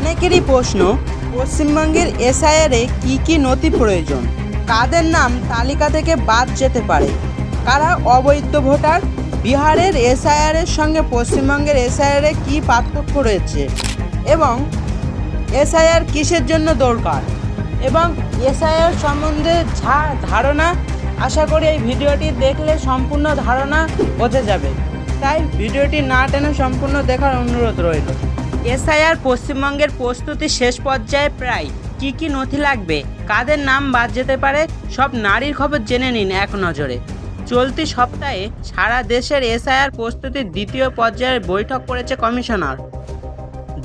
অনেকেরই প্রশ্ন, পশ্চিমবঙ্গের এসআইআরে কি কি নথি প্রয়োজন? কাদের নাম তালিকা থেকে বাদ যেতে পারে? কারা অবৈধ ভোটার? বিহারের এসআইআরের সঙ্গে পশ্চিমবঙ্গের এসআইআরে কি পার্থক্য রয়েছে? এবং এসআইআর কিসের জন্য দরকার? এবং এসআইআর সম্বন্ধে যা ধারণা? আশা করি এই ভিডিওটি দেখলে সম্পূর্ণ ধারণা বোঝা যাবে। তাই ভিডিওটি না টেনে সম্পূর্ণ দেখার অনুরোধ রইল। এসআইআর পশ্চিমবঙ্গের প্রস্তুতি শেষ পর্যায়ে প্রায় কি কি নথি লাগবে, কাদের নাম বাদ যেতে পারে, সব নারীর খবর জেনে নিন এক নজরে। চলতি সপ্তাহে সারা দেশের এসআইআর প্রস্তুতির দ্বিতীয় পর্যায়ের বৈঠক করেছে কমিশনার।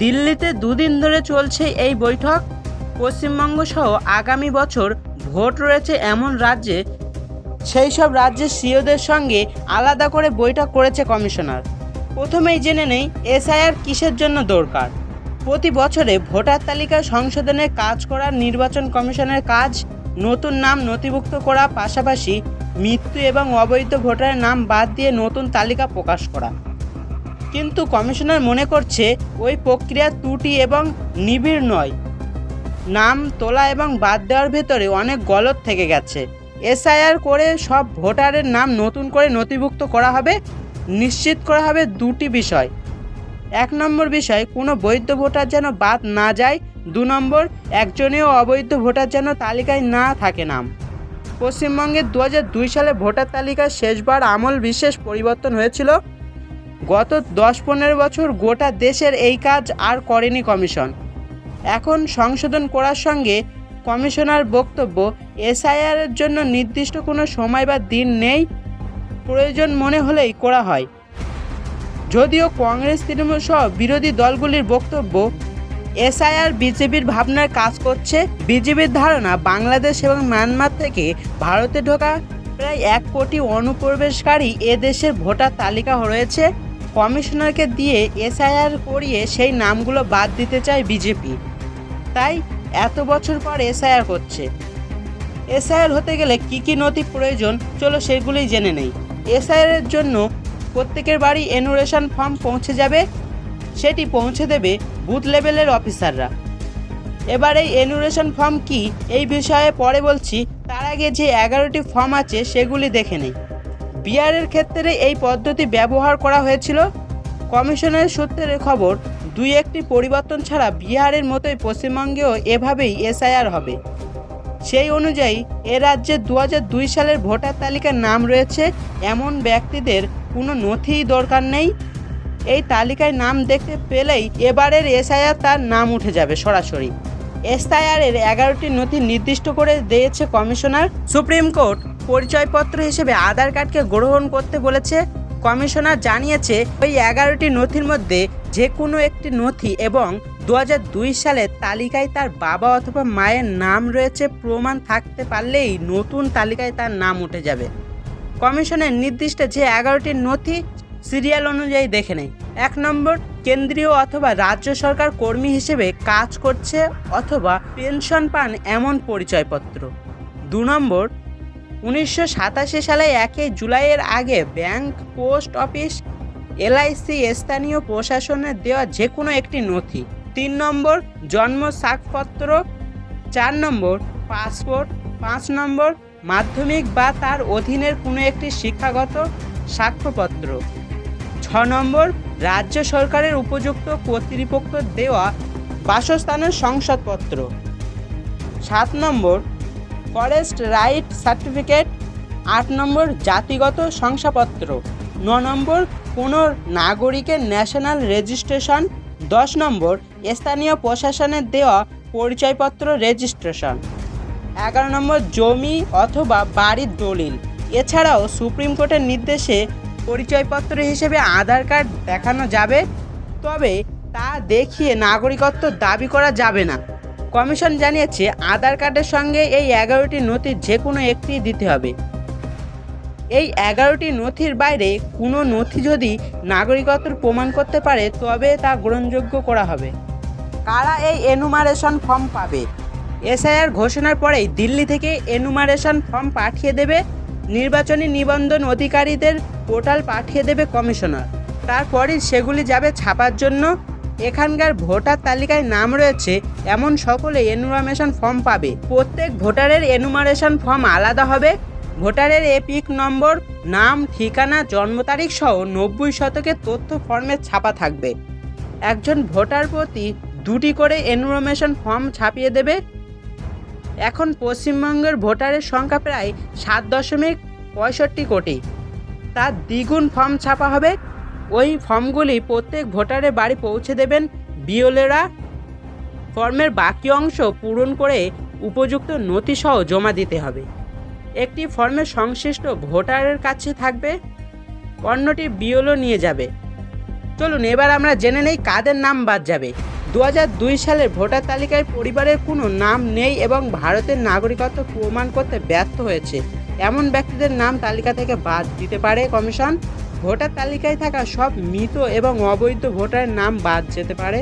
দিল্লিতে দুদিন ধরে চলছে এই বৈঠক। পশ্চিমবঙ্গ সহ আগামী বছর ভোট রয়েছে এমন রাজ্যে, সেই সব রাজ্যের সিওদের সঙ্গে আলাদা করে বৈঠক করেছে কমিশনার। প্রথমেই জেনে নেই, এসআইআর কিসের জন্য দরকার। প্রতি বছরে ভোটার তালিকা সংশোধনের কাজ করা নির্বাচন কমিশনের কাজ, নতুন নাম নথিভুক্ত করা পাশাপাশি মৃত্যু এবং অবৈধ ভোটারের নাম বাদ দিয়ে নতুন তালিকা প্রকাশ করা। কিন্তু কমিশনার মনে করছে, ওই প্রক্রিয়া ত্রুটি এবং নিবিড় নয়। নাম তোলা এবং বাদ দেওয়ার ভেতরে অনেক গলত থেকে গেছে। এসআইআর করে সব ভোটারের নাম নতুন করে নথিভুক্ত করা হবে? নিশ্চিত করা হবে দুটি বিষয়। এক নম্বর বিষয়, কোনো বৈধ ভোটার যেন বাদ না যায়। দু নম্বর, একজনেও অবৈধ ভোটার যেন তালিকায় না থাকে নাম। পশ্চিমবঙ্গের দু দুই সালে ভোটার তালিকায় শেষবার আমল বিশেষ পরিবর্তন হয়েছিল। গত দশ পনেরো বছর গোটা দেশের এই কাজ আর করেনি কমিশন। এখন সংশোধন করার সঙ্গে কমিশনার বক্তব্য, এসআইআর এর জন্য নির্দিষ্ট কোনো সময় বা দিন নেই। প্রয়োজন মনে হলেই করা হয়। যদিও কংগ্রেস, তৃণমূল সহ বিরোধী দলগুলির বক্তব্য, এসআইআর বিজেপির ভাবনার কাজ করছে, বিজেপির ধারণা বাংলাদেশ এবং মায়ানমার থেকে ভারতে ঢোকা প্রায় এক কোটি অনুপ্রবেশকারী এ দেশের ভোটার তালিকা রয়েছে। কমিশনারকে দিয়ে এসআইআর করিয়ে সেই নামগুলো বাদ দিতে চায় বিজেপি। তাই এত বছর পর এসআইআর করছে। এসআইআর হতে গেলে কি কি নথি প্রয়োজন, চলো সেগুলোই জেনে নেই। এসআইআর এর জন্য প্রত্যেকের বাড়ি এনুরেশন ফর্ম পৌঁছে যাবে, সেটি পৌঁছে দেবে বুথ লেভেলের অফিসাররা। এবার এই এনুরেশন ফর্ম কি এই বিষয়ে পরে বলছি, তার আগে যে এগারোটি ফর্ম আছে সেগুলি দেখে নেই। বিহারের ক্ষেত্রে এই পদ্ধতি ব্যবহার করা হয়েছিল। কমিশনের সূত্রের খবর, দুই একটি পরিবর্তন ছাড়া বিহারের মতোই পশ্চিমবঙ্গেও এভাবেই এসআইআর হবে। সেই অনুযায়ী এ রাজ্যে দু সালের ভোটার তালিকার নাম রয়েছে। এমন ব্যক্তিদের কোনো নথিই দরকার নেই। এই তালিকায় নাম দেখতে পেলেই এবারের এসআইআর তার নাম উঠে যাবে সরাসরি। এসআইআরের এগারোটি নথি নির্দিষ্ট করে দিয়েছে কমিশনার। সুপ্রিম কোর্ট পরিচয়পত্র হিসেবে আধার কার্ডকে গ্রহণ করতে বলেছে। কমিশনার জানিয়েছে, ওই এগারোটি নথির মধ্যে যে কোনো একটি নথি এবং দু সালের তালিকায় তার বাবা অথবা মায়ের নাম রয়েছে, প্রমাণ থাকতে পারলেই নতুন তালিকায় তার নাম উঠে যাবে। কমিশনের নির্দিষ্ট যে এগারোটি নথি, সিরিয়াল অনুযায়ী দেখে নেই। এক নম্বর, কেন্দ্রীয় অথবা রাজ্য সরকার কর্মী হিসেবে কাজ করছে অথবা পেনশন পান এমন পরিচয়পত্র। দু নম্বর, উনিশশো সাতাশি সালে একই জুলাইয়ের আগে ব্যাংক, পোস্ট অফিস, এলআইসি, স্থানীয় প্রশাসনের দেওয়া যে কোনো একটি নথি। তিন নম্বর, জন্ম সাক্ষপত্র। চার নম্বর, পাসপোর্ট। পাঁচ নম্বর, মাধ্যমিক বা তার অধীনের কোনো একটি শিক্ষাগত সাক্ষ্যপত্র। ছ নম্বর, রাজ্য সরকারের উপযুক্ত কর্তৃপক্ষ দেওয়া বাসস্থানের সংসদপত্র। সাত নম্বর, ফরেস্ট রাইট সার্টিফিকেট। আট নম্বর, জাতিগত শংসাপত্র। ন নম্বর, কোনো নাগরিকের ন্যাশনাল রেজিস্ট্রেশন। দশ নম্বর স্থানীয় প্রশাসনের দেওয়া পরিচয়পত্র রেজিস্ট্রেশন। এগারো নম্বর জমি অথবা বাড়ির দলিল। এছাড়াও সুপ্রিম কোর্টের নির্দেশে পরিচয়পত্র হিসেবে আধার কার্ড দেখানো যাবে, তবে তা দেখিয়ে নাগরিকত্ব দাবি করা যাবে না। কমিশন জানিয়েছে, আধার কার্ডের সঙ্গে এই এগারোটি নথির যে কোনো একটি দিতে হবে। এই এগারোটি নথির বাইরে কোনো নথি যদি নাগরিকত্ব প্রমাণ করতে পারে, তবে তা গ্রহণযোগ্য করা হবে। কারা এই এনুমারেশন ফর্ম পাবে? এসআইআর ঘোষণার পরেই দিল্লি থেকে এনুমারেশন ফর্ম পাঠিয়ে দেবে। নির্বাচনী নিবন্ধন অধিকারীদের পোর্টাল পাঠিয়ে দেবে কমিশনার তারপরই সেগুলি যাবে ছাপার জন্য। এখানকার ভোটার তালিকায় নাম রয়েছে, এমন সকলে এনুমারেশন ফর্ম পাবে। প্রত্যেক ভোটারের এনুমারেশন ফর্ম আলাদা হবে। ভোটারের এপিক নম্বর নাম, ঠিকানা, জন্ম তারিখ সহ নব্বই শতকের তথ্য ফর্মে ছাপা থাকবে। একজন ভোটার প্রতি দুটি করে এনরোমেশন ফর্ম ছাপিয়ে দেবে। এখন পশ্চিমবঙ্গের ভোটারের সংখ্যা প্রায় সাত দশমিক পঁয়ষট্টি কোটি। তার দ্বিগুণ ফর্ম ছাপা হবে। ওই ফর্মগুলি প্রত্যেক ভোটারের বাড়ি পৌঁছে দেবেন বিওলেরা ফর্মের বাকি অংশ পূরণ করে উপযুক্ত নথিসহ জমা দিতে হবে। একটি ফর্মের সংশ্লিষ্ট ভোটারের কাছে থাকবে। অন্যটি বিওলও নিয়ে যাবে। চলুন, এবার আমরা জেনে নেই কাদের নাম বাদ যাবে। দু সালের ভোটার তালিকায় পরিবারের কোনো নাম নেই এবং ভারতের নাগরিকত্ব প্রমাণ করতে ব্যর্থ হয়েছে। এমন ব্যক্তিদের নাম তালিকা থেকে বাদ দিতে পারে কমিশন। ভোটার তালিকায় থাকা সব মৃত এবং অবৈধ ভোটারের নাম বাদ যেতে পারে।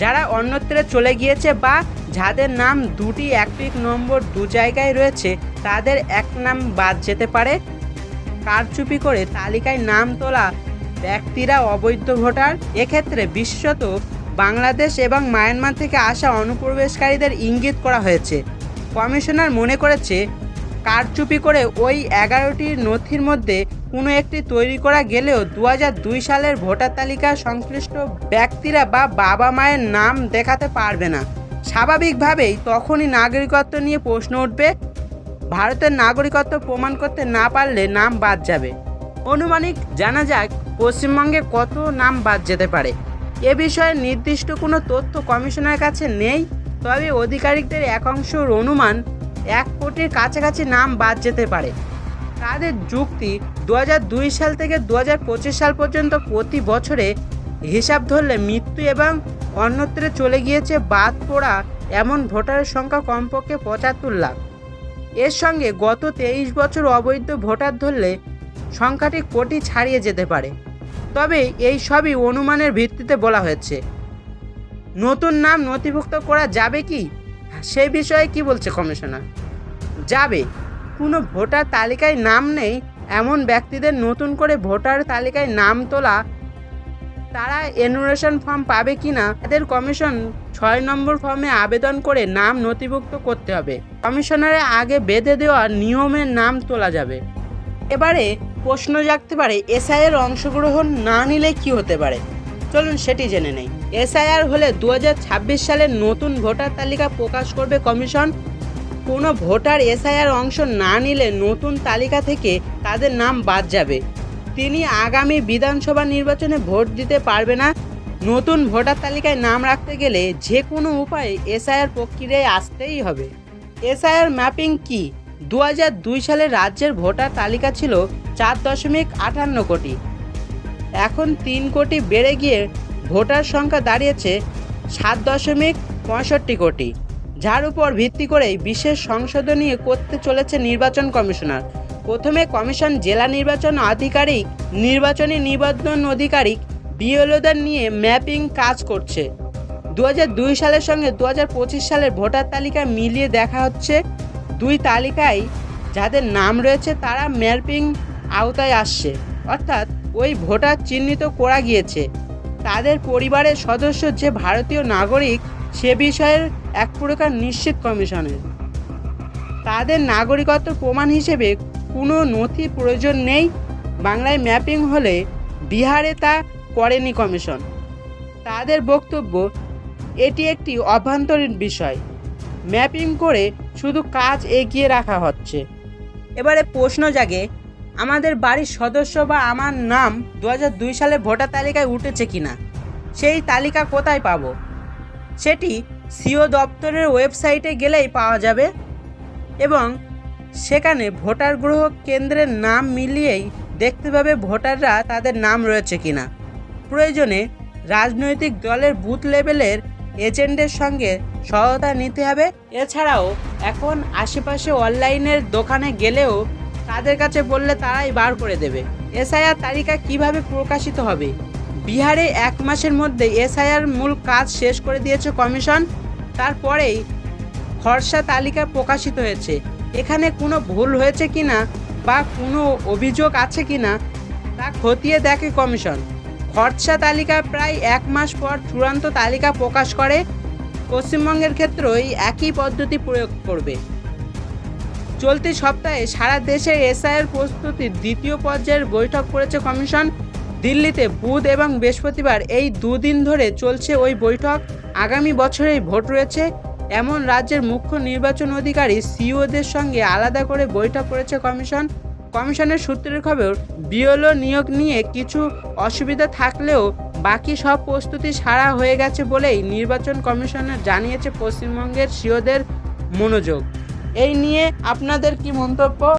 যারা অন্যত্রে চলে গিয়েছে বা যাদের নাম দুটি একটিক নম্বর দু জায়গায় রয়েছে, তাদের এক নাম বাদ যেতে পারে। কারচুপি করে তালিকায় নাম তোলা ব্যক্তিরা অবৈধ ভোটার। এক্ষেত্রে বিশেষত বাংলাদেশ এবং মায়ানমার থেকে আসা অনুপ্রবেশকারীদের ইঙ্গিত করা হয়েছে। কমিশনার মনে করেছে, কারচুপি করে ওই এগারোটির নথির মধ্যে কোনো একটি তৈরি করা গেলেও দু সালের ভোটার তালিকা সংশ্লিষ্ট ব্যক্তিরা বা বাবা মায়ের নাম দেখাতে পারবে না। স্বাভাবিকভাবেই তখনই নাগরিকত্ব নিয়ে প্রশ্ন উঠবে। ভারতের নাগরিকত্ব প্রমাণ করতে না পারলে নাম বাদ যাবে। অনুমানিক জানা যাক পশ্চিমবঙ্গে কত নাম বাদ যেতে পারে। এ বিষয়ে নির্দিষ্ট কোনো তথ্য কমিশনের কাছে নেই, তবে আধিকারিকদের একাংশের অনুমান এক কোটির কাছাকাছি নাম বাদ যেতে পারে। তাদের যুক্তি দু হাজার দুই সাল থেকে দু হাজার পঁচিশ সাল পর্যন্ত প্রতি বছরে হিসাব ধরলে মৃত্যু এবং অন্যত্রে চলে গিয়েছে বাদ পড়া এমন ভোটারের সংখ্যা কমপক্ষে পঁচাত্তর লাখ। এর সঙ্গে গত তেইশ বছর অবৈধ ভোটার ধরলে সংখ্যাটি কোটি ছাড়িয়ে যেতে পারে। তবে এই সবই অনুমানের ভিত্তিতে বলা হয়েছে। নতুন নাম নথিভুক্ত করা যাবে কি? সেই বিষয়ে কি বলছে কমিশনার? যাবে। কোনো ভোটার তালিকায় নাম নেই, এমন ব্যক্তিদের নতুন করে ভোটার তালিকায় নাম তোলা, তারা এনুরেশন ফর্ম পাবে কি না তাদের কমিশন ছয় নম্বর ফর্মে আবেদন করে নাম নথিভুক্ত করতে হবে। কমিশনারের আগে বেঁধে দেওয়া নিয়মের নাম তোলা যাবে। এবারে প্রশ্ন জাগতে পারে, এসআইয়ের অংশগ্রহণ না নিলে কি হতে পারে? চলুন সেটি জেনে নেই। এসআইআর হলে দু ছাব্বিশ সালের নতুন ভোটার তালিকা প্রকাশ করবে কমিশন। কোনো ভোটার এসআইআর অংশ না নিলে নতুন তালিকা থেকে তাদের নাম বাদ যাবে। তিনি আগামী বিধানসভা নির্বাচনে ভোট দিতে পারবে না। নতুন ভোটার তালিকায় নাম রাখতে গেলে যে কোনো উপায়ে এসআইআর প্রক্রিয়ায় আসতেই হবে। এসআইআর ম্যাপিং কি? দু সালে রাজ্যের ভোটার তালিকা ছিল চার দশমিক আটান্ন কোটি। এখন তিন কোটি বেড়ে গিয়ে ভোটার সংখ্যা দাঁড়িয়েছে সাত দশমিক পঁয়ষট্টি কোটি, যার উপর ভিত্তি করেই বিশেষ সংশোধনী করতে চলেছে নির্বাচন কমিশনার। প্রথমে কমিশন জেলা নির্বাচন আধিকারিক, নির্বাচনী নিবন্ধন অধিকারিক, বিএলওদের নিয়ে ম্যাপিং কাজ করছে। দু সালের সঙ্গে দু সালের ভোটার তালিকা মিলিয়ে দেখা হচ্ছে দুই তালিকায় যাদের নাম রয়েছে তারা ম্যাপিং আওতায় আসছে। অর্থাৎ ওই ভোটার চিহ্নিত করা গিয়েছে। তাদের পরিবারের সদস্য যে ভারতীয় নাগরিক সে বিষয়ের এক প্রকার নিশ্চিত কমিশনের। তাদের নাগরিকত্ব প্রমাণ হিসেবে কোনো নথি প্রয়োজন নেই। বাংলায় ম্যাপিং হলে বিহারে তা করেনি কমিশন। তাদের বক্তব্য, এটি একটি অভ্যন্তরীণ বিষয়। ম্যাপিং করে শুধু কাজ এগিয়ে রাখা হচ্ছে। এবারে প্রশ্ন জাগে, আমাদের বাড়ির সদস্য বা আমার নাম দু হাজার দুই সালে ভোটার তালিকায় উঠেছে কিনা? সেই তালিকা কোথায় পাবো? সেটি সিও দপ্তরের ওয়েবসাইটে গেলেই পাওয়া যাবে এবং সেখানে ভোটার গ্রহ কেন্দ্রের নাম মিলিয়েই দেখতে পাবে ভোটাররা তাদের নাম রয়েছে কিনা। প্রয়োজনে রাজনৈতিক দলের বুথ লেভেলের এজেন্টের সঙ্গে সহায়তা নিতে হবে। এছাড়াও এখন আশেপাশে অনলাইনের দোকানে গেলেও তাদের কাছে বললে তারাই বার করে দেবে। এসআইআর তালিকা কীভাবে প্রকাশিত হবে? বিহারে এক মাসের মধ্যে এসআইআর মূল কাজ শেষ করে দিয়েছে কমিশন। তারপরেই খরসা তালিকা প্রকাশিত হয়েছে। এখানে কোনো ভুল হয়েছে কিনা বা কোনো অভিযোগ আছে কিনা তা খতিয়ে দেখে কমিশন। খরচা তালিকা প্রায় এক মাস পর চূড়ান্ত তালিকা প্রকাশ করে। পশ্চিমবঙ্গের ক্ষেত্রেও এই একই পদ্ধতি প্রয়োগ করবে। চলতি সপ্তাহে সারা দেশে এসআইয়ের প্রস্তুতির দ্বিতীয় পর্যায়ের বৈঠক করেছে কমিশন। দিল্লিতে বুধ এবং বৃহস্পতিবার এই দুদিন ধরে চলছে ওই বৈঠক। আগামী বছরেই ভোট রয়েছে। এমন রাজ্যের মুখ্য নির্বাচন অধিকারী সিওদের সঙ্গে আলাদা করে বৈঠক করেছে কমিশন। কমিশনের সূত্রের খবর, বিএলও নিয়োগ নিয়ে কিছু অসুবিধা থাকলেও বাকি সব প্রস্তুতি সারা হয়ে গেছে বলেই নির্বাচন কমিশনার জানিয়েছে পশ্চিমবঙ্গের সিওদের মনোযোগ। এই নিয়ে আপনাদের কি মন্তব্য?